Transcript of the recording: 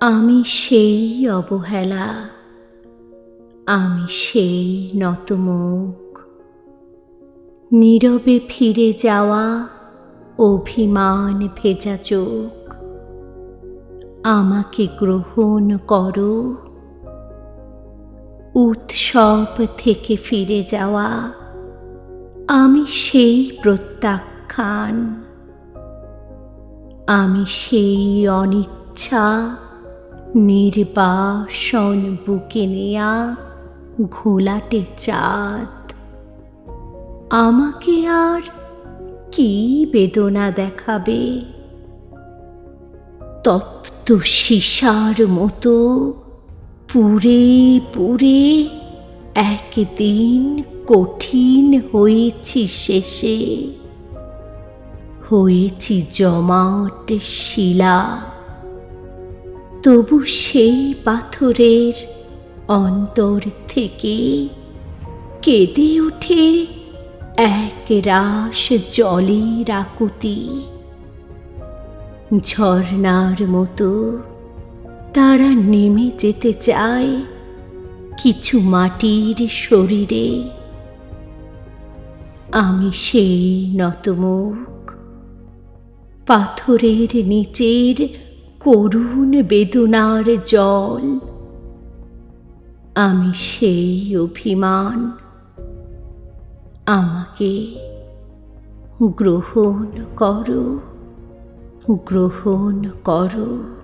আমি সেই অবহেলা, আমি সেই নতমুখ। নীরবে ফিরে যাওয়া অভিমান ভেজা চোখ। আমাকে গ্রহণ করো। উৎসব থেকে ফিরে যাওয়া, আমি সেই প্রত্যাখ্যান। আমি সেই অনিচ্ছা। নির্বাসন বুকে নেয়া ঘোলাটে চাঁদ। আমাকে আর কি বেদনা দেখাবে? তপ্ত সীসার মতো পুরে পুরে একদিন কঠিন হয়েছি শেষে। হয়েছি জমাট শিলা তবু সেই পাথরের অন্তর থেকে কেঁদে ওঠে এক রাস জলের আকুতি। ঝর্নার মতো তারা নেমে যেতে চায় কিছু মাটির শরীরে। আমি সেই নতমুখ পাথরের নিচের করুণ বেদনার জল। আমি সেই অভিমান আমাকে গ্রহণ করো গ্রহণ করো।